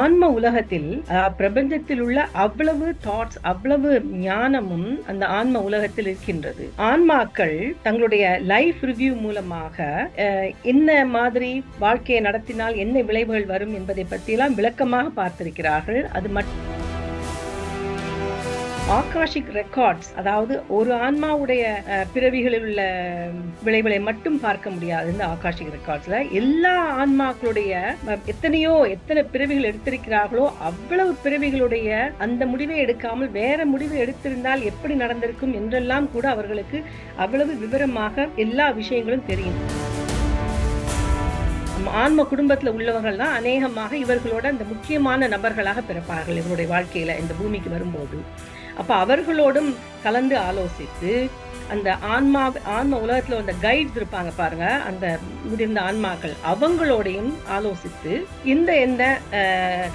ஆன்ம உலகத்தில் பிரபஞ்சத்தில் உள்ள அவ்வளவு தாட்ஸ் அவ்வளவு ஞானமும் அந்த ஆன்ம உலகத்தில் இருக்கின்றது. ஆன்மாக்கள் தங்களுடைய லைஃப் ரிவ்யூ மூலமாக என்ன மாதிரி வாழ்க்கையை நடத்தினால் என்ன விளைவுகள் வரும் என்பதை பற்றியெல்லாம் விளக்கமாக பார்த்திருக்கிறார்கள். அது மட்டும் ஆகாஷிக் ரெக்கார்ட்ஸ் அதாவது ஒரு ஆன்மாவுடைய பிறவிகளில் உள்ள விளைவுகளை மட்டும் பார்க்க முடியாது இந்த ஆகாஷிக் ரெக்கார்ட்ஸ்ல எல்லா ஆன்மாக்களுடைய எத்தனையோ எத்தனை பிறவிகள் எடுத்திருக்கிறார்களோ அவ்வளவு பிறவிகளுடைய அந்த முடிவை எடுக்காமல் வேற முடிவு எடுத்திருந்தால் எப்படி நடந்திருக்கும் என்றெல்லாம் கூட அவர்களுக்கு அவ்வளவு விவரமாக எல்லா விஷயங்களும் தெரியும். ஆன்ம குடும்பத்தில் உள்ளவர்கள் தான் அநேகமாக இவர்களோட அந்த முக்கியமான நபர்களாக பிறப்பார்கள் இவருடைய வாழ்க்கையில இந்த பூமிக்கு வரும்போது. அப்போ அவர்களோடும் கலந்து ஆலோசித்து அந்த ஆன்மா ஆன்ம உலகத்தில் அந்த கைட்ஸ் இருப்பாங்க பாருங்க. அந்த முதிர்ந்த ஆன்மாக்கள் அவங்களோடையும் ஆலோசித்து இந்த எந்த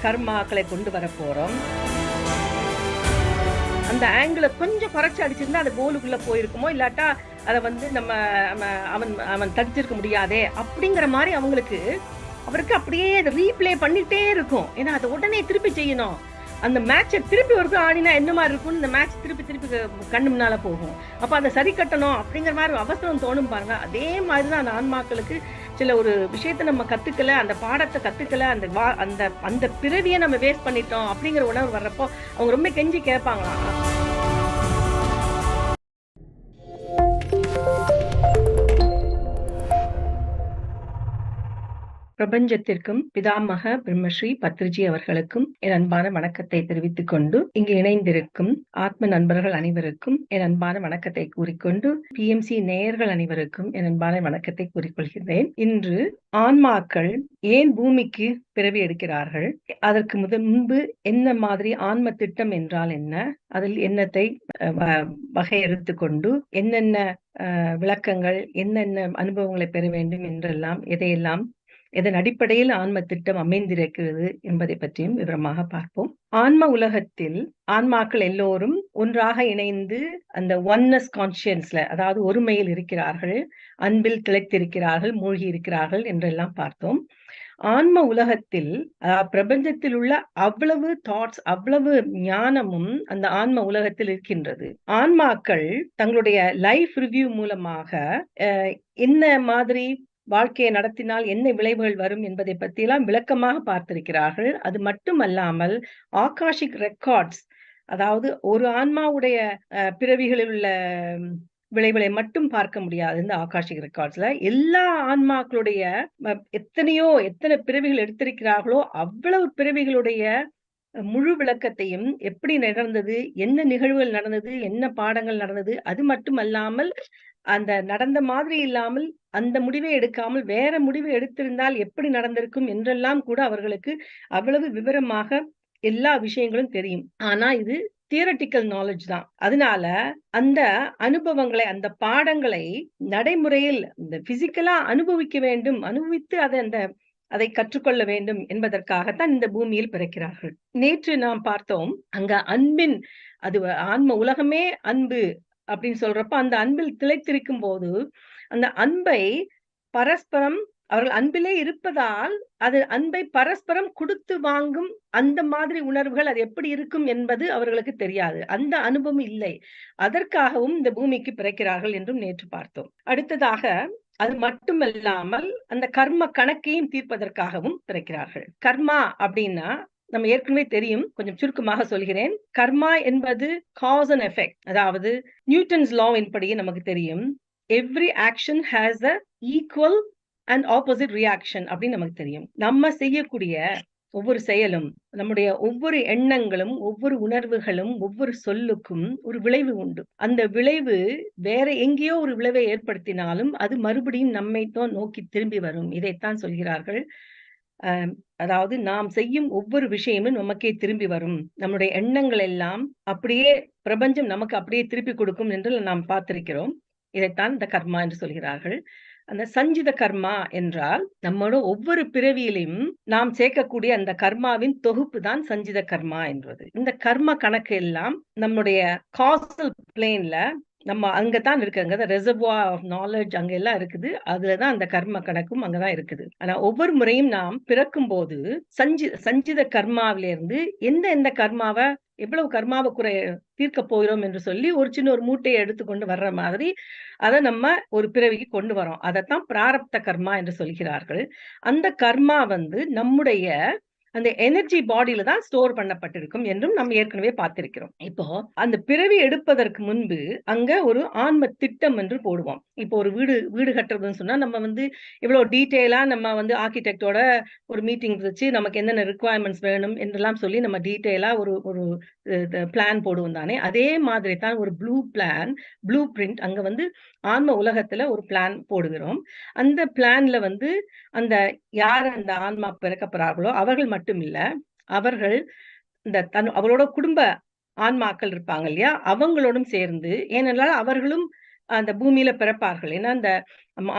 கர்மாக்களை கொண்டு வர போகிறோம் அந்த ஆங்கிளை கொஞ்சம் குறைச்சி அடிச்சிருந்தா அது கோலுக்குள்ளே போயிருக்குமோ? இல்லாட்டா அதை வந்து நம்ம அவன் அவன் தடுத்திருக்க முடியாதே? அப்படிங்கிற மாதிரி அவங்களுக்கு அவருக்கு அப்படியே அதை ரீப்ளே பண்ணிகிட்டே இருக்கும். ஏன்னா அதை உடனே திருப்பி செய்யணும். அந்த மேட்சை திருப்பி ஒரு ஆடினா என்ன மாதிரி இருக்கும்னு இந்த மேட்ச் திருப்பி திருப்பி கண்ணு முன்னால போகும். அப்போ அதை சரி கட்டணும் அப்படிங்கிற மாதிரி ஒரு அவசரம் தோணும் பாருங்க. அதே மாதிரி தான் அந்த ஆன்மாக்களுக்கு சில ஒரு விஷயத்தை நம்ம கற்றுக்கல அந்த பாடத்தை கற்றுக்கல அந்த வா அந்த அந்த பிறவியை நம்ம வேஸ்ட் பண்ணிட்டோம் அப்படிங்கிற உணர்வு வர்றப்போ அவங்க ரொம்ப கெஞ்சி கேட்பாங்களாம். பிரபஞ்சத்திற்கும் பிதாமக பிரம்மஸ்ரீ பத்ரிஜி அவர்களுக்கும் என் அன்பான வணக்கத்தை தெரிவித்துக் கொண்டு இங்கு இணைந்திருக்கும் ஆத்ம நண்பர்கள் அனைவருக்கும் என் அன்பான வணக்கத்தை கூறிக்கொண்டு பிஎம்சி நேயர்கள் அனைவருக்கும் என் அன்பான வணக்கத்தை கூறிக்கொள்கிறேன் இன்று ஆன்மாக்கள் ஏன் பூமிக்கு பிறவி எடுக்கிறார்கள்? அதற்கு முதல் முன்பு என்ன மாதிரி ஆன்ம திட்டம் என்றால் என்ன? அதில் என்னத்தை வ- வகையறுத்து கொண்டு என்னென்ன அஹ், விளக்கங்கள் என்னென்ன அனுபவங்களை பெற வேண்டும் என்றெல்லாம் எதையெல்லாம் இதன் அடிப்படையில் ஆன்ம திட்டம் அமைந்திருக்கிறது என்பதை பற்றியும் விவரமாக பார்ப்போம். ஆன்ம உலகத்தில் ஆன்மாக்கள் எல்லோரும் ஒன்றாக இணைந்து அந்த ஒன்னஸ் கான்சியன்ஸ்ல அதாவது ஒருமையில் இருக்கிறார்கள் அன்பில் திளைத்திருக்கிறார்கள் மூழ்கி இருக்கிறார்கள் என்றெல்லாம் பார்த்தோம். ஆன்ம உலகத்தில் அஹ், பிரபஞ்சத்தில் உள்ள அவ்வளவு தாட்ஸ் அவ்வளவு ஞானமும் அந்த ஆன்ம உலகத்தில் இருக்கின்றது. ஆன்மாக்கள் தங்களுடைய லைஃப் ரிவ்யூ மூலமாக அஹ், என்ன மாதிரி வாழ்க்கையை நடத்தினால் என்ன விளைவுகள் வரும் என்பதை பற்றியெல்லாம் விளக்கமாக பார்த்திருக்கிறார்கள். அது மட்டுமல்லாமல் ஆகாஷிக் ரெக்கார்ட்ஸ் அதாவது ஒரு ஆன்மாவுடைய அஹ், பிறவிகளில் உள்ள விளைவுகளை மட்டும் பார்க்க முடியாது இந்த ஆகாஷிக் ரெக்கார்ட்ஸ்ல. எல்லா ஆன்மாக்களுடைய எத்தனையோ எத்தனை பிறவிகள் எடுத்திருக்கிறார்களோ அவ்வளவு பிறவிகளுடைய முழு விளக்கத்தையும் எப்படி நடந்தது என்ன நிகழ்வுகள் நடந்தது என்ன பாடங்கள் நடந்தது அது மட்டுமல்லாமல் அந்த நடந்த மாதிரி இல்லாமல் அந்த முடிவை எடுக்காமல் வேற முடிவை எடுத்திருந்தால் எப்படி நடந்திருக்கும் என்றெல்லாம் கூட அவர்களுக்கு அவ்வளவு விவரமாக எல்லா விஷயங்களும் தெரியும். ஆனா இது தியரட்டிக்கல் நாலேஜ் தான். அதனால அந்த அனுபவங்களை அந்த பாடங்களை நடைமுறையில் இந்த பிசிக்கலா அனுபவிக்க வேண்டும் அனுபவித்து அதை அந்த அதை கற்றுக்கொள்ள வேண்டும் என்பதற்காகத்தான் இந்த பூமியில் பிறக்கிறார்கள். நேற்று நாம் பார்த்தோம் அங்க அன்பின் அது ஆன்ம உலகமே அன்பு அப்படின்னு சொல்றப்ப அந்த அன்பில் திளைத்திருக்கும் போது அந்த அன்பை பரஸ்பரம் அவர்கள் அன்பிலே இருப்பதால் அது அன்பை பரஸ்பரம் கொடுத்து வாங்கும் அந்த மாதிரி உணர்வுகள் அது எப்படி இருக்கும் என்பது அவர்களுக்கு தெரியாது. அந்த அனுபவம் இல்லை. அதற்காகவும் இந்த பூமிக்கு பிறக்கிறார்கள் என்றும் நேற்று பார்த்தோம். அடுத்ததாக அது மட்டுமல்லாமல் அந்த கர்ம கணக்கையும் தீர்ப்பதற்காகவும் பிறக்கிறார்கள். கர்மா அப்படின்னா நம்ம ஏற்கனவே தெரியும் கொஞ்சம் சுருக்கமாக சொல்கிறேன். கர்மா என்பது காஸ் அண்ட் எஃபெக்ட் அதாவது நியூட்டன்ஸ் லாவின் படி நமக்கு தெரியும். Every action has a equal and opposite reaction அப்படின்னு நமக்கு தெரியும். நம்ம செய்யக்கூடிய ஒவ்வொரு செயலும் நம்முடைய ஒவ்வொரு எண்ணங்களும் ஒவ்வொரு உணர்வுகளும் ஒவ்வொரு சொல்லுக்கும் ஒரு விளைவு உண்டு. அந்த விளைவு வேற எங்கேயோ ஒரு விளைவை ஏற்படுத்தினாலும் அது மறுபடியும் நம்மை தான் நோக்கி திரும்பி வரும். இதைத்தான் சொல்கிறார்கள். அதாவது நாம் செய்யும் ஒவ்வொரு விஷயமும் நமக்கே திரும்பி வரும். நம்முடைய எண்ணங்கள் எல்லாம் அப்படியே பிரபஞ்சம் நமக்கு அப்படியே திருப்பி கொடுக்கும் என்று நாம் பார்த்திருக்கிறோம். இதைத்தான் இந்த கர்மா என்று சொல்கிறார்கள். அந்த சஞ்சித கர்மா என்றால் நம்மளோட ஒவ்வொரு பிறவியிலும் நாம் சேர்க்கக்கூடிய அந்த கர்மாவின் தொகுப்பு தான் சஞ்சித கர்மா என்பது. இந்த கர்ம கணக்கு எல்லாம் நம்முடைய காசல் பிளேன்ல நம்ம அங்க தான் இருக்கு. அங்க தான் ஆஃப் நாலேஜ் அங்க எல்லாம் இருக்குது. அதுல தான் அந்த கர்ம கணக்கும் அங்க தான் இருக்குது. ஆனா ஒவ்வொரு முறையும் நாம் பிறக்கும்போது சஞ்சி சஞ்சித கர்மாவிலிருந்து எந்த எந்த கர்மாவை எவ்வளவு கர்மாவை குறை தீர்க்க போகிறோம் என்று சொல்லி ஒரு சின்ன ஒரு மூட்டையை எடுத்துக்கொண்டு வர்ற மாதிரி அதை நம்ம ஒரு பிறவிக்கு கொண்டு வரோம். அதைத்தான் பிராரப்த கர்மா என்று சொல்கிறார்கள். அந்த கர்மா வந்து நம்முடைய அந்த எனர்ஜி பாடியில தான் ஸ்டோர் பண்ணப்பட்டிருக்கும் என்றும் நம்ம ஏற்கனவே பார்த்திருக்கிறோம். இப்போ அந்த பிறவி எடுப்பதற்கு முன்பு அங்க ஒரு ஆன்ம திட்டம் என்று போடுவோம். இப்போ ஒரு வீடு வீடு கட்டுறதுன்னு சொன்னா நம்ம வந்து இவ்வளோ டீட்டெயிலா நம்ம வந்து ஆர்க்கிடெக்ட்டோட ஒரு மீட்டிங் வச்சு நமக்கு என்னென்ன ரிக்குவயர்மெண்ட்ஸ் வேணும் என்றெல்லாம் சொல்லி நம்ம டீட்டெயிலா ஒரு ஒரு பிளான் போடுவோம் தானே! அதே மாதிரி தான் ஒரு ப்ளூ பிளான், ப்ளூ பிரிண்ட் அங்க வந்து ஆன்ம உலகத்துல ஒரு பிளான் போடுகிறோம். அந்த பிளான்ல வந்து அந்த யார் அந்த ஆன்மா பிறக்கப்படுறார்களோ அவர்கள் மட்டும் இல்ல, அவர்கள் இந்த தன் அவரோட குடும்ப ஆன்மாக்கள் இருப்பாங்க இல்லையா? அவங்களோடும் சேர்ந்து ஏனென்றால் அவர்களும் அந்த பூமியில பிறப்பார்கள். ஏன்னா, அந்த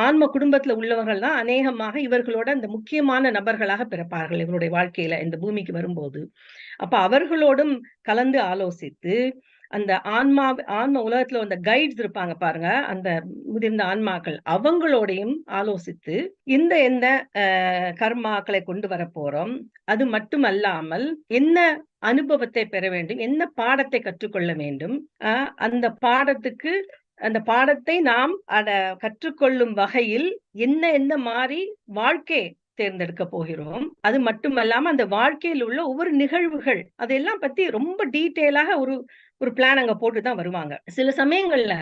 ஆன்ம குடும்பத்துல உள்ளவர்கள் தான் அநேகமாக இவர்களோட அந்த முக்கியமான நபர்களாக பிறப்பார்கள் இவருடைய வாழ்க்கையில இந்த பூமிக்கு வரும்போது. அப்ப அவர்களோடும் கலந்து ஆலோசித்து, அந்த ஆன்மா ஆன்ம உலகத்துல அந்த கைட்ஸ் இருப்பாங்க பாருங்க, அந்த முதிர்ந்த ஆன்மாக்கள் அவங்களோடையும் ஆலோசித்து, இந்த எந்த கர்மாக்களை கொண்டு வரப்போறோம். அது மட்டுமல்லாமல் என்ன அனுபவத்தை பெற வேண்டும்? என்ன பாடத்தை கற்றுக்கொள்ள வேண்டும்? அந்த பாடத்துக்கு அந்த பாடத்தை நாம் அத கற்றுக்கொள்ளும் வகையில் என்ன என்ன மாறி வாழ்க்கை தேர்ந்தெடுக்க போகிறோம். அது மட்டுமல்லாம அந்த வாழ்க்கையில் உள்ள ஒவ்வொரு நிகழ்வுகள், அதெல்லாம் பத்தி ரொம்ப டீட்டெயிலாக ஒரு ஒரு பிளான் அங்க போட்டு தான் வருவாங்க. சில சமயங்கள்ல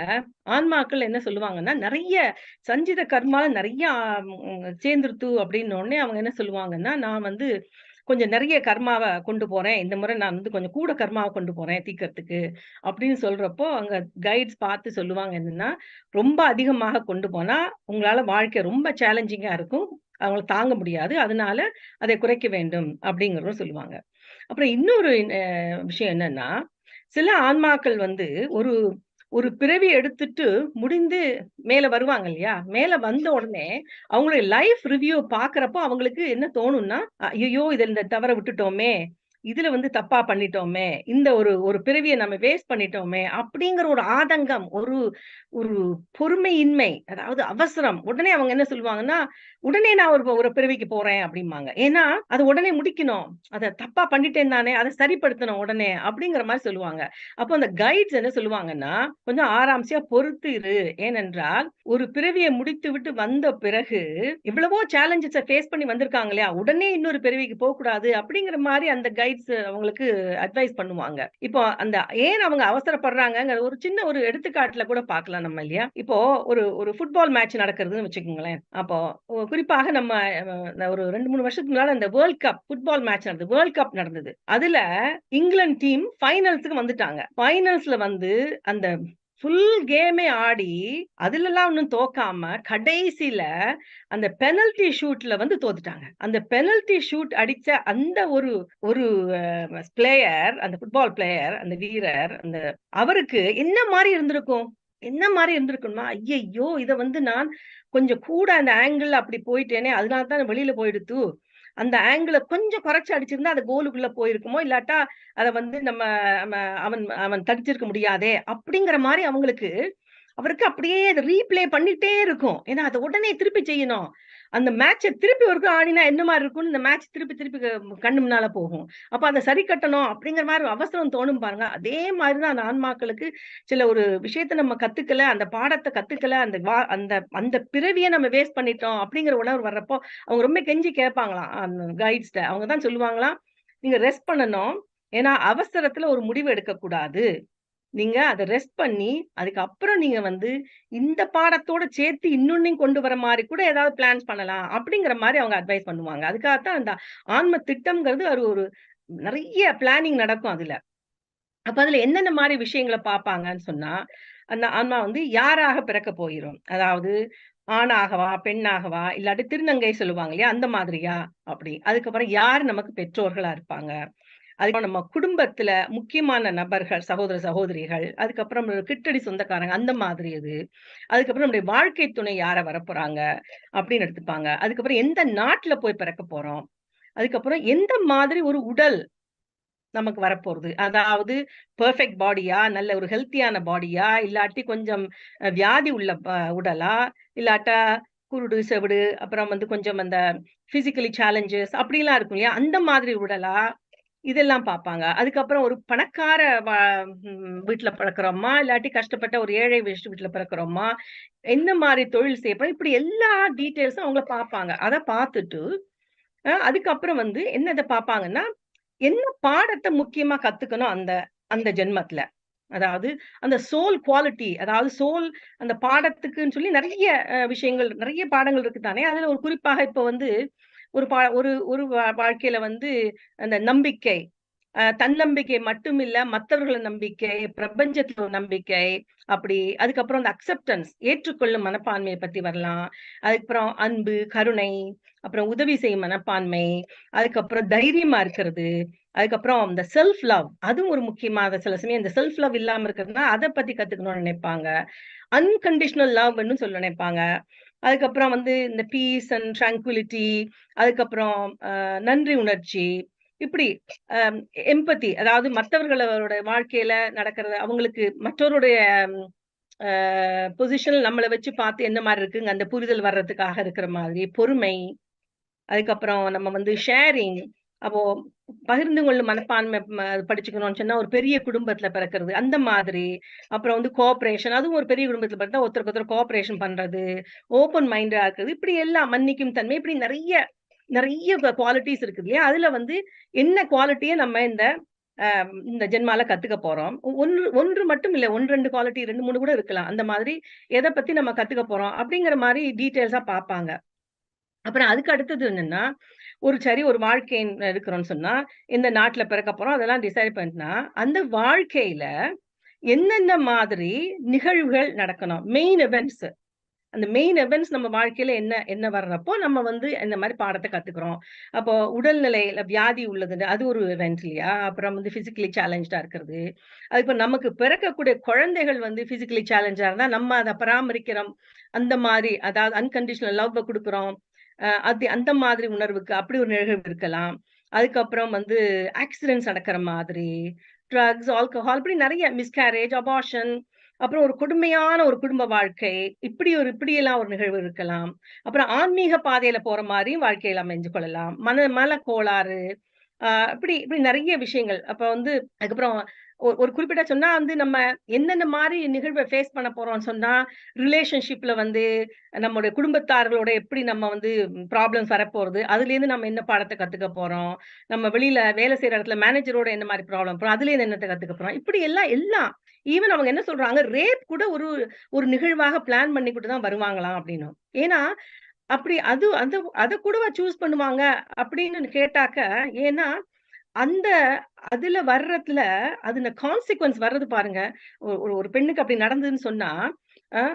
ஆன்மாக்கள் என்ன சொல்லுவாங்கன்னா, நிறைய சஞ்சித கர்மால நிறைய சேர்ந்துருத்து சேர்ந்துருத்து உடனே அவங்க என்ன சொல்லுவாங்கன்னா, நான் வந்து கொஞ்சம் நிறைய கர்மாவை கொண்டு போறேன். இந்த முறை நான் வந்து கொஞ்சம் கூட கர்மாவை கொண்டு போறேன் தீக்கிறதுக்கு அப்படின்னு சொல்றப்போ, அங்க கைட்ஸ் பார்த்து சொல்லுவாங்க என்னன்னா, ரொம்ப அதிகமாக கொண்டு போனா, உங்களால வாழ்க்கை ரொம்ப சேலஞ்சிங்கா இருக்கும். அவங்கள தாங்க முடியாது. அதனால அதை குறைக்க வேண்டும் அப்படிங்கிறதும் சொல்லுவாங்க. அப்புறம் இன்னொரு விஷயம் என்னன்னா, சில ஆன்மாக்கள் வந்து ஒரு ஒரு பிறவி எடுத்துட்டு முடிந்து மேல வருவாங்க இல்லையா? மேல வந்த உடனே அவங்களுடைய லைஃப் ரிவ்யூ பாக்குறப்போ அவங்களுக்கு என்ன தோணும்னா, ஐயோ இதை இந்த தவற விட்டுட்டோமே! இதுல வந்து தப்பா பண்ணிட்டோமே! இந்த ஒரு ஒரு பிறவியை நம்ம வேஸ்ட் பண்ணிட்டோமே!" அப்படிங்கிற ஒரு ஆதங்கம், ஒரு ஒரு பொறுமையின்மை, அதாவது அவசரம். உடனே அவங்க என்ன சொல்லுவாங்கன்னா, "உடனே நான் ஒரு ஒரு பிறவிக்கு போறேன்" அப்படிம்பாங்க. ஏன்னா, அதை உடனே முடிக்கணும். அதை தப்பா பண்ணிட்டேன் தானே! அதை சரிப்படுத்தணும் உடனே அப்படிங்கிற மாதிரி சொல்லுவாங்க. அப்போ அந்த கைட்ஸ் என்ன சொல்லுவாங்கன்னா, "கொஞ்சம் ஆராம்சியா பொறுத்து இரு. ஏனென்றால், ஒரு பிறவியை முடித்து விட்டு வந்த பிறகு, எவ்வளவோ சேலஞ்சஸை ஃபேஸ் பண்ணி வந்திருக்காங்க இல்லையா? உடனே இன்னொரு பிறவிக்கு போகக்கூடாது அப்படிங்கிற மாதிரி அந்த கைட் கைட்ஸ் அவங்களுக்கு அட்வைஸ் பண்ணுவாங்க. இப்போ அந்த ஏன் அவங்க அவசரப்படுறாங்கங்கிற ஒரு சின்ன ஒரு எடுத்துக்காட்டுல கூட பார்க்கலாம் நம்ம இல்லையா? இப்போ ஒரு ஒரு ஃபுட்பால் மேட்ச் நடக்கிறதுன்னு வச்சுக்கோங்களேன். அப்போ குறிப்பாக நம்ம ஒரு 2, 3 வருஷத்துக்கு முன்னால அந்த வேர்ல்ட் கப் ஃபுட்பால் மேட்ச் நடந்தது. வேர்ல்ட் கப் நடந்தது. அதுல இங்கிலாந்து டீம் ஃபைனல்ஸ்க்கு வந்துட்டாங்க. ஃபைனல்ஸ்ல வந்து அந்த ஃபுல் கேமே ஆடி, அதுல எல்லாம் ஒன்றும் தோக்காம, கடைசில அந்த பெனல்டி ஷூட்ல வந்து தோத்துட்டாங்க. அந்த பெனல்டி ஷூட் அடிச்ச அந்த ஒரு ஒரு பிளேயர், அந்த ஃபுட்பால் பிளேயர், அந்த வீரர், அந்த அவருக்கு என்ன மாதிரி இருந்திருக்கும்? என்ன மாதிரி இருந்திருக்கணுமா ஐயையோ இதை வந்து நான் கொஞ்சம் கூட அந்த ஆங்கிள் அப்படி போயிட்டேனே, அதனால தான் வெளியில போயிடுத்து. அந்த ஆங்கிளை கொஞ்சம் குறைச்சு அடிச்சிருந்தா, அது கோலுக்குள்ள போயிருக்குமோ, இல்லாட்டா அத வந்து நம்ம நம்ம அவன் அவன் தடிச்சிருக்க முடியாதே!" அப்படிங்கிற மாதிரி அவங்களுக்கு அவருக்கு அப்படியே அத ரீப்ளே பண்ணிட்டே இருக்கும். ஏன்னா, அத உடனே திருப்பி செய்யணும். அந்த மேட்சை திருப்பி ஒருக்கா ஆடினா என்ன மாதிரி இருக்கும்னு இந்த மேட்ச் திருப்பி திருப்பி கண்ணு முன்னால போகும். அப்ப அத சரி கட்டணும் அப்படிங்கிற மாதிரி அவசரம் தோணும் பாருங்க. அதே மாதிரிதான் அந்த ஆன்மாக்களுக்கு சில ஒரு விஷயத்த நம்ம கத்துக்கல, அந்த பாடத்தை கத்துக்கல, அந்த வா அந்த அந்த பிறவியை நம்ம வேஸ்ட் பண்ணிட்டோம் அப்படிங்கிற உணர்வு வர்றப்போ, அவங்க ரொம்ப கெஞ்சி கேட்பாங்களாம் அந்த கைட்ஸ்ட அவங்க தான் சொல்லுவாங்களாம், "நீங்க ரெஸ்ட் பண்ணணும். ஏன்னா, அவசரத்துல ஒரு முடிவு எடுக்கக்கூடாது. நீங்க அத ரெஸ்ட் பண்ணி, அதுக்கப்புறம் நீங்க வந்து இந்த பாடத்தோட சேர்த்து இன்னொன்னையும் கொண்டு வர மாதிரி கூட ஏதாவது பிளான்ஸ் பண்ணலாம்." அப்படிங்கிற மாதிரி அவங்க அட்வைஸ் பண்ணுவாங்க. அதுக்காகத்தான் அந்த ஆன்ம திட்டம்ங்கிறது அது ஒரு நிறைய பிளானிங் நடக்கும் அதுல. அப்ப அதுல என்னென்ன மாதிரி விஷயங்கள பார்ப்பாங்கன்னு சொன்னா, அந்த ஆன்மா வந்து யாராக பிறக்க போயிரும் அதாவது ஆணாகவா? பெண்ணாகவா? இல்லாட்டி திருநங்கை சொல்லுவாங்க இல்லையா? அந்த மாதிரியா? அப்படி. அதுக்கப்புறம் யார் நமக்கு பெற்றோர்களா இருப்பாங்க? அதுக்கப்புறம் நம்ம குடும்பத்துல முக்கியமான நபர்கள், சகோதர, சகோதரிகள், அதுக்கப்புறம் கிட்டடி சொந்தக்காரங்க அந்த மாதிரி இது. அதுக்கப்புறம் நம்முடைய வாழ்க்கை துணை யார வரப்போறாங்க? அப்படின்னு எடுத்துப்பாங்க. அதுக்கப்புறம் எந்த நாட்டுல போய் பிறக்க போறோம்? அதுக்கப்புறம் எந்த மாதிரி ஒரு உடல் நமக்கு வரப்போறது. அதாவது பெர்ஃபெக்ட் பாடியா, நல்ல ஒரு ஹெல்த்தியான பாடியா, இல்லாட்டி கொஞ்சம் வியாதி உள்ள உடலா, இல்லாட்டா குருடு, செவிடு, அப்புறம் வந்து கொஞ்சம் அந்த பிசிக்கலி சேலஞ்சஸ் அப்படிலாம் இருக்கும் இல்லையா? அந்த மாதிரி உடலா? இதெல்லாம் பார்ப்பாங்க. அதுக்கப்புறம் ஒரு பணக்கார வீட்டுல பிறக்கிறோமா, இல்லாட்டி கஷ்டப்பட்ட ஒரு ஏழை வீட்டுல பிறக்கிறோமா, என்ன மாதிரி தொழில் செய்ய இப்படி எல்லா டீட்டெயில்ஸும் அவங்க பார்ப்பாங்க. அத பார்த்துட்டு, அதுக்கப்புறம் வந்து என்னத பார்ப்பாங்கன்னா, என்ன பாடத்தை முக்கியமா கத்துக்கணும் அந்த அந்த ஜென்மத்துல. அதாவது அந்த சோல் குவாலிட்டி அதாவது சோல் அந்த பாடத்துக்குன்னு சொல்லி நிறைய விஷயங்கள், நிறைய பாடங்கள் இருக்கு தானே! அதுல ஒரு குறிப்பாக இப்ப வந்து ஒரு பா ஒரு ஒரு வா வாழ்க்கையில வந்து அந்த நம்பிக்கை, தன்னம்பிக்கை மட்டும் இல்ல, மத்தவர்கள நம்பிக்கை, பிரபஞ்சத்துல நம்பிக்கை, அப்படி அதுக்கப்புறம் அந்த அக்செப்டன்ஸ் ஏற்றுக்கொள்ளும் மனப்பான்மையை பத்தி வரலாம். அதுக்கப்புறம் அன்பு, கருணை, அப்புறம் உதவி செய்யும் மனப்பான்மை, அதுக்கப்புறம் தைரியமா இருக்கிறது, அதுக்கப்புறம் இந்த செல்ஃப் லவ் அதுவும் ஒரு முக்கியமான சில சமயம் இந்த செல்ஃப் லவ் இல்லாம இருக்கிறதுனா, அத பத்தி கத்துக்கணும்னு நினைப்பாங்க. அன்கண்டிஷனல் லவ்ன்னு சொல்ல நினைப்பாங்க. அதுக்கப்புறம் வந்து இந்த பீஸ் அண்ட் ட்ராங்குவிலிட்டி அதுக்கப்புறம் நன்றி உணர்ச்சி, இப்படி எம்பத்தி அதாவது மற்றவர்களோட வாழ்க்கையில நடக்கிறது அவங்களுக்கு மற்றவருடைய பொசிஷன் நம்மளை வச்சு பார்த்து என்ன மாதிரி இருக்குங்க, அந்த புரிதல் வர்றதுக்காக இருக்கிற மாதிரி, பொறுமை, அதுக்கப்புறம் நம்ம வந்து ஷேரிங் அப்போ பகிர்ந்து கொள்ளும் மனப்பான்மை படிச்சுக்கணும்னு சொன்னா, ஒரு பெரிய குடும்பத்துல பிறக்கிறது, அந்த மாதிரி. அப்புறம் வந்து கோஆபரேஷன் அதுவும் ஒரு பெரிய குடும்பத்துல பிறந்தா ஒருத்தருக்கு ஒருத்தர் கோஆபரேஷன் பண்றது, ஓப்பன் மைண்டா இருக்கிறது, இப்படி எல்லாம் மன்னிக்கும் தன்மை, இப்படி நிறைய நிறைய குவாலிட்டிஸ் இருக்குது இல்லையா? அதுல வந்து என்ன குவாலிட்டியை நம்ம இந்த இந்த ஜென்மால கத்துக்க போறோம். ஒன்று ஒன்று மட்டும் இல்லை ஒன்று ரெண்டு குவாலிட்டி 2, 3 கூட இருக்கலாம். அந்த மாதிரி எதை பத்தி நம்ம கத்துக்க போறோம் அப்படிங்கிற மாதிரி டீட்டெயில்ஸா பார்ப்பாங்க. அப்புறம் அதுக்கு அடுத்தது என்னன்னா, ஒரு சரி ஒரு வாழ்க்கை எடுக்கிறோம்னு சொன்னா, இந்த நாட்டுல பிறக்க போறோம். அதெல்லாம் டிசைட் பண்ணிட்டா, அந்த வாழ்க்கையில என்னென்ன மாதிரி நிகழ்வுகள் நடக்கணும்? மெயின் எவென்ட்ஸ் அந்த மெயின் இவென்ட்ஸ் நம்ம வாழ்க்கையில என்ன என்ன வர்றப்போ, நம்ம வந்து இந்த மாதிரி பாடத்தை கத்துக்கிறோம். அப்போ உடல்நிலையில வியாதி உள்ளது, அது ஒரு இவென்ட் இல்லையா? அப்புறம் வந்து பிசிக்கலி சேலஞ்சா இருக்கிறது. அதுக்கப்புறம் நமக்கு பிறக்கக்கூடிய குழந்தைகள் வந்து பிசிக்கலி சேலஞ்சா இருந்தா, நம்ம அதை பராமரிக்கிறோம். அந்த மாதிரி அதாவது அன்கண்டிஷனல் லவ் கொடுக்குறோம் அது அந்த மாதிரி உணர்வுக்கு அப்படி ஒரு நிகழ்வு இருக்கலாம். அதுக்கப்புறம் வந்து ஆக்சிடென்ட்ஸ் நடக்கிற மாதிரி, ட்ரக்ஸ், ஆல்கஹால் இப்படி நிறைய மிஸ்கேரேஜ், அபார்ஷன் அப்புறம் ஒரு கொடுமையான ஒரு குடும்ப வாழ்க்கை. இப்படி ஒரு இப்படியெல்லாம் ஒரு நிகழ்வு இருக்கலாம். அப்புறம் ஆன்மீக பாதையில போற மாதிரியும் வாழ்க்கையில அமைஞ்சு கொள்ளலாம். மன மல கோளாறு, இப்படி இப்படி நிறைய விஷயங்கள். அப்ப வந்து அதுக்கப்புறம் ஒரு குறிப்பிட்ட சொன்னா வந்து நம்ம என்னென்ன மாதிரி நிகழ்வை ஃபேஸ் பண்ண போறோம்னு சொன்னா, ரிலேஷன்ஷிப்ல வந்து நம்மளுடைய குடும்பத்தார்களோட எப்படி நம்ம வந்து ப்ராப்ளம்ஸ் வரப்போறது, அதுலேருந்து நம்ம என்ன பாடத்தை கத்துக்க போறோம். நம்ம வெளியில வேலை செய்யற இடத்துல மேனேஜரோட என்ன மாதிரி ப்ராப்ளம் போறோம், அதுலேருந்து என்னத்தை கத்துக்க போறோம். இப்படி எல்லாம் எல்லாம் ஈவன் அவங்க என்ன சொல்றாங்க, ரேப் கூட ஒரு ஒரு நிகழ்வாக பிளான் பண்ணிக்கிட்டு தான் வருவாங்களாம் அப்படின்னும். ஏன்னா, அப்படி அது அது அதை கூட சூஸ் பண்ணுவாங்க அப்படின்னு கேட்டாக்க, ஏன்னா அந்த அதுல வர்றதுல அதுல கான்சிக்வன்ஸ் வர்றது பாருங்க. ஒ ஒரு ஒரு பெண்ணுக்கு அப்படி நடந்ததுன்னு சொன்னா,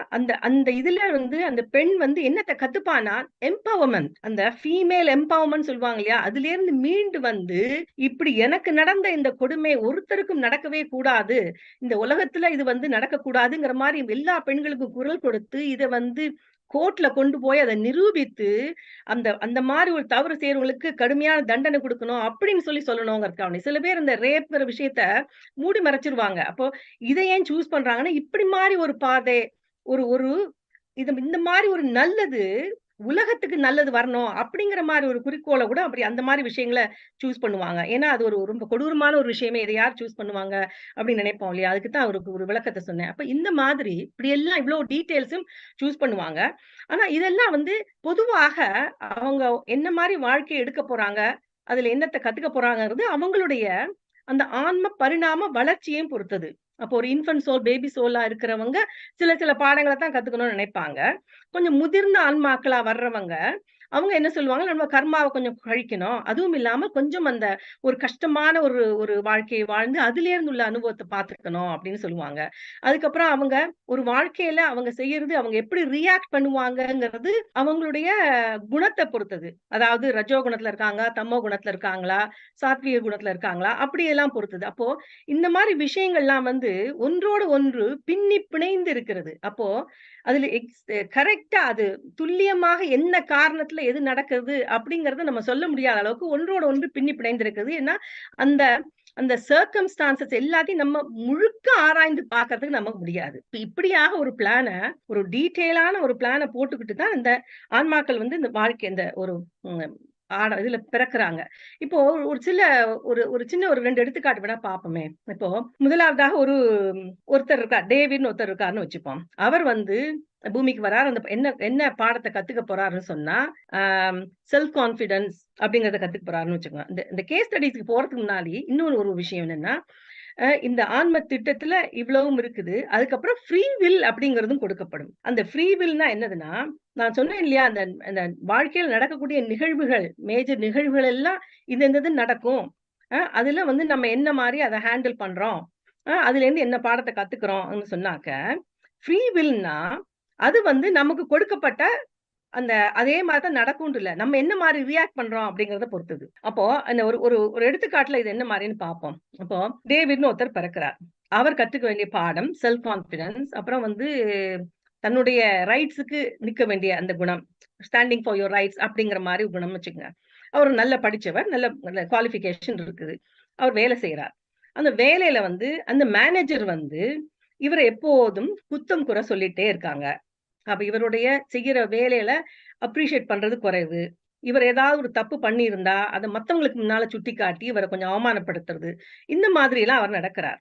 அந்த அந்த இதுல வந்து அந்த பெண் வந்து என்னத்தை கத்துப்பான்னா, எம்பவர்மெண்ட் அந்த ஃபீமேல் எம்பவர்மெண்ட் சொல்லுவாங்க இல்லையா? அதுலேருந்து மீண்டு வந்து, இப்படி எனக்கு நடந்த இந்த கொடுமை ஒருத்தருக்கும் நடக்கவே கூடாது. இந்த உலகத்துல இது வந்து நடக்கக்கூடாதுங்கிற மாதிரி எல்லா பெண்களுக்கும் குரல் கொடுத்து, இதை வந்து கோர்ட்ல கொண்டு போய் அதை நிரூபித்து, அந்த அந்த மாதிரி ஒரு தவறு செய்யறவங்களுக்கு கடுமையான தண்டனை கொடுக்கணும் அப்படின்னு சொல்லி சொல்லணுங்கிறதுக்காக. சில பேர் இந்த ரேப்ங்கிற விஷயத்த மூடி மறைச்சிருவாங்க அப்போ இதை ஏன் சூஸ் பண்றாங்கன்னா, இப்படி மாதிரி ஒரு பாதை, ஒரு ஒரு இது இந்த மாதிரி ஒரு நல்லது, உலகத்துக்கு நல்லது வரணும் அப்படிங்கிற மாதிரி ஒரு குறிக்கோளை கூட அப்படி அந்த மாதிரி விஷயங்களை சூஸ் பண்ணுவாங்க. ஏன்னா, அது ஒரு ரொம்ப கொடூரமான ஒரு விஷயமே. இதை யார் சூஸ் பண்ணுவாங்க அப்படின்னு நினைப்போம் இல்லையா? அதுக்கு தான் ஒரு ஒரு விளக்கத்தை சொன்னேன். அப்ப இந்த மாதிரி இப்படி எல்லாம் இவ்வளவு டீட்டெயில்ஸும் சூஸ் பண்ணுவாங்க. ஆனா, இதெல்லாம் வந்து பொதுவாக அவங்க என்ன மாதிரி வாழ்க்கை எடுக்க போறாங்க, அதுல என்னத்தை கத்துக்க போறாங்கங்கிறது அவங்களுடைய அந்த ஆன்ம பரிணாம வளர்ச்சியையும் பொறுத்தது. அப்போ ஒரு இன்ஃபன்ட் சோல், பேபி சோலா இருக்கிறவங்க சில சில பாடங்களை தான் கத்துக்கணும்னு நினைப்பாங்க. கொஞ்சம் முதிர்ந்த ஆன்மாக்களா வர்றவங்க, அவங்க என்ன சொல்லுவாங்க, நம்ம கர்மாவை கொஞ்சம் கழிக்கணும். அதுவும் இல்லாம கொஞ்சம் அந்த ஒரு கஷ்டமான ஒரு ஒரு வாழ்க்கையை வாழ்ந்து அதிலேருந்து உள்ள அனுபவத்தை பார்த்துக்கணும் அப்படின்னு சொல்லுவாங்க. அதுக்கப்புறம் அவங்க ஒரு வாழ்க்கையில அவங்க செய்யறது அவங்க எப்படி ரியாக்ட் பண்ணுவாங்கங்கிறது அவங்களுடைய குணத்தை பொறுத்தது. அதாவது ரஜோ குணத்துல இருக்காங்க, தமோ குணத்துல இருக்காங்களா, சாத்விக குணத்துல இருக்காங்களா, அப்படியெல்லாம் பொறுத்தது. அப்போ இந்த மாதிரி விஷயங்கள்லாம் வந்து ஒன்றோடு ஒன்று பின்னி பிணைந்து இருக்கிறது. அப்போ அதுல எக்ஸ் அது துல்லியமாக என்ன காரணத்துல எது நடக்குது அப்படிங்கறத நம்ம சொல்ல முடியாத அளவுக்கு ஒன்றோட ஒன்று பின்னி பிணைந்திருக்குது. ஏன்னா, அந்த அந்த சர்க்கம்ஸ்டான்சஸ் எல்லாத்தையும் நம்ம முழுக்க ஆராய்ந்து பார்க்கறதுக்கு நமக்கு முடியாது இப்ப இப்படியாக ஒரு பிளான ஒரு டீட்டெயிலான ஒரு பிளான போட்டுக்கிட்டு தான் இந்த ஆன்மாக்கள் வந்து இந்த வாழ்க்கை இந்த ஒரு ஆட இதுல பிறக்குறாங்க. இப்போ ஒரு- சில ஒரு ஒரு சின்ன ஒரு ரெண்டு எடுத்துக்காட்டு வேணா பாப்போமே. இப்போ முதலாவதாக ஒரு ஒருத்தர் இருக்கா டேவிட்னு ஒருத்தர் இருக்காருன்னு வச்சுப்போம். அவர் வந்து பூமிக்கு வராரு அந்த என்ன என்ன பாடத்தை கத்துக்க போறாருன்னு சொன்னா செல்ஃப் கான்பிடன்ஸ் அப்படிங்கறத கத்துக்க போறாருன்னு வச்சுக்கோங்க. இந்த இந்த கேஸ் ஸ்டடிஸ்க்கு போறதுக்கு முன்னாடி இன்னொரு ஒரு விஷயம் என்னன்னா இந்த ஆன்ம திட்டத்துல இவ்வளவும் இருக்குது. அதுக்கப்புறம் ஃப்ரீ வில் அப்படிங்கறதும் கொடுக்கப்படும். அந்த ஃப்ரீ வில்னா என்னதுன்னா நான் சொன்னேன் இல்லையா அந்த அந்த வாழ்க்கையில் நடக்கக்கூடிய நிகழ்வுகள் மேஜர் நிகழ்வுகள் எல்லாம் இந்த இந்த இது நடக்கும் அதுல வந்து நம்ம என்ன மாதிரி அதை ஹேண்டில் பண்றோம்? அதுல இருந்து என்ன பாடத்தை கத்துக்கிறோம்னு சொன்னாக்க ஃப்ரீ வில்னா அது வந்து நமக்கு கொடுக்கப்பட்ட அந்த அதே மாதிரி தான் நடக்கும்னு இல்ல. நம்ம என்ன மாதிரி ரியாக்ட் பண்றோம் அப்படிங்கறத பொறுத்தது. அப்போ அந்த ஒரு ஒரு ஒரு எடுத்துக்காட்டுல இது என்ன மாதிரின்னு பார்ப்போம். அப்போ டேவிட்னு ஒருத்தர் பிறக்கிறார். அவர் கத்துக்க வேண்டிய பாடம் செல்ஃப் கான்பிடன்ஸ் அப்புறம் வந்து தன்னுடைய ரைட்ஸுக்கு நிக்க வேண்டிய அந்த குணம். ஸ்டாண்டிங் ஃபார் யோர் ரைட்ஸ் அப்படிங்கிற மாதிரி குணம் வச்சுக்கோங்க. அவர் நல்ல படிச்சவர் நல்ல நல்ல குவாலிஃபிகேஷன் இருக்குது. அவர் வேலை செய்யறார் அந்த வேலையில வந்து அந்த மேனேஜர் வந்து இவரை எப்போதும் குத்தம் குறை சொல்லிட்டே இருக்காங்க. அப்ப இவருடைய செய்யற வேலையில அப்ரிஷியேட் பண்றது குறைவு. இவர் ஏதாவது ஒரு தப்பு பண்ணியிருந்தா அதை மத்தவங்களுக்கு முன்னால சுட்டி காட்டி இவரை கொஞ்சம் அவமானப்படுத்துறது. இந்த மாதிரி எல்லாம் அவர் நடக்கிறார்.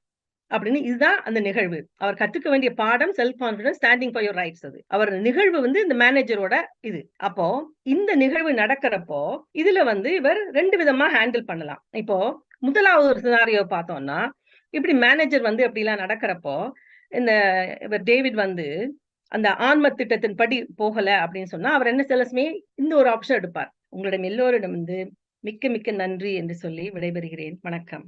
அப்படின்னு இதுதான் அந்த நிகழ்வு. அவர் கத்துக்க வேண்டிய பாடம் self confidence standing for your rights அது. அவர் நிகழ்வு வந்து இந்த மேனேஜரோட இது. அப்போ இந்த நிகழ்வு நடக்கிறப்போ இதுல வந்து இவர் ரெண்டு விதமா ஹேண்டில் பண்ணலாம். இப்போ முதலாவது ஒரு சினாரியோ பார்த்தோம்னா இப்படி மேனேஜர் வந்து அப்படிலாம் நடக்கிறப்போ இந்த இவர் டேவிட் வந்து அந்த ஆன்ம திட்டத்தின் படி போகல அப்படின்னு சொன்னா அவர் என்ன சில சமயம் இந்த ஒரு ஆப்ஷன் எடுப்பார். உங்களிடம் எல்லோரிடம் வந்து மிக்க மிக்க நன்றி என்று சொல்லி விடைபெறுகிறேன். வணக்கம்.